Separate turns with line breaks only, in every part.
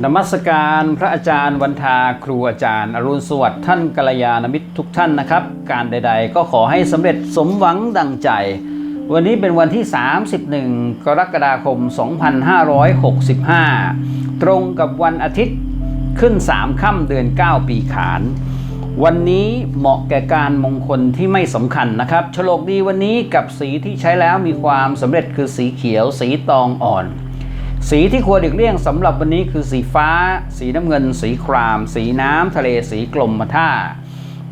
นมัสการพระอาจารย์วันทาครูอาจารย์ อรุณสวัสดิ์ท่านกัลยาณมิตรทุกท่านนะครับ การใด ๆ ก็ขอให้สำเร็จสมหวังดังใจ วันนี้เป็นวันที่ 31 กรกฎาคม 2565 ตรงกับวันอาทิตย์ขึ้น 3 ค่ำเดือน 9 ปีขาน วันนี้เหมาะแก่การมงคลที่ไม่สำคัญนะครับฉลกดีวันนี้กับสีที่ใช้แล้วมีความสำเร็จคือสีเขียว สีตองอ่อน สีที่ควรหลีกเลี่ยงสำหรับวันนี้คือสีฟ้า สีน้ำเงิน สีคราม สีน้ำทะเลสีกลมท่า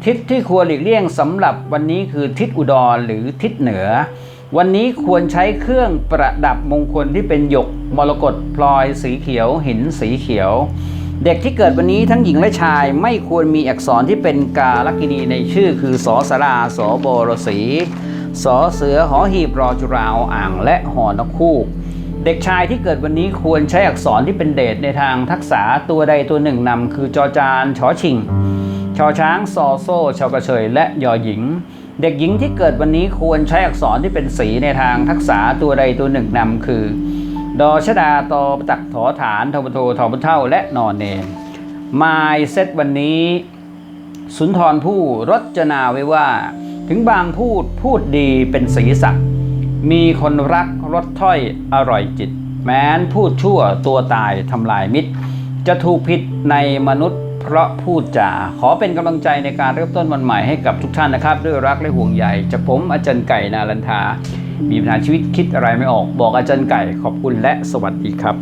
ทิศที่ควรหลีกเลี่ยงสำหรับวันนี้คือทิศอุดรหรือทิศเหนือ วันนี้ควรใช้เครื่องประดับมงคลที่เป็นหยก มรกตพลอยสีเขียว หินสีเขียว เด็กที่เกิดวันนี้ทั้งหญิงและชายไม่ควรมีอักษรที่เป็นกาลกินีในชื่อ คือสอสาราสอบรสีสอเสือหอหีบรอจุราวอ่างและหอนกคูก เด็กชายที่เกิดวันนี้ควรใช้อักษรที่เป็นเดชในทางทักษะตัวใดตัวหนึ่งนำคือจอจานชอชิง ชอช้างซอโซ่ชอกระเชยและยอหญิง เด็กหญิงที่เกิดวันนี้ควรใช้อักษรที่เป็นสีในทางทักษะตัวใดตัวหนึ่งนำคือ ดอชดาตอประตักถอฐานทบโททอบเท่าและนอนเนนมายเซตวันนี้ สุนทรผู้รจนาไว้ว่า ถึงบางพูดพูดดีเป็นสีสักด มีคนรักรสถ้อยอร่อยจิต แม้นพูดชั่วตัวตายทำลายมิตร จะถูกผิดในมนุษย์เพราะพูดจาขอเป็นกำลังใจในการเริ่มต้นวันใหม่ให้กับทุกท่านนะครับ ด้วยรักและห่วงใยจะผมอาจารย์ไก่นาลันทา มีปัญหาชีวิตคิดอะไรไม่ออก บอกอาจารย์ไก่ขอบคุณและสวัสดีครับ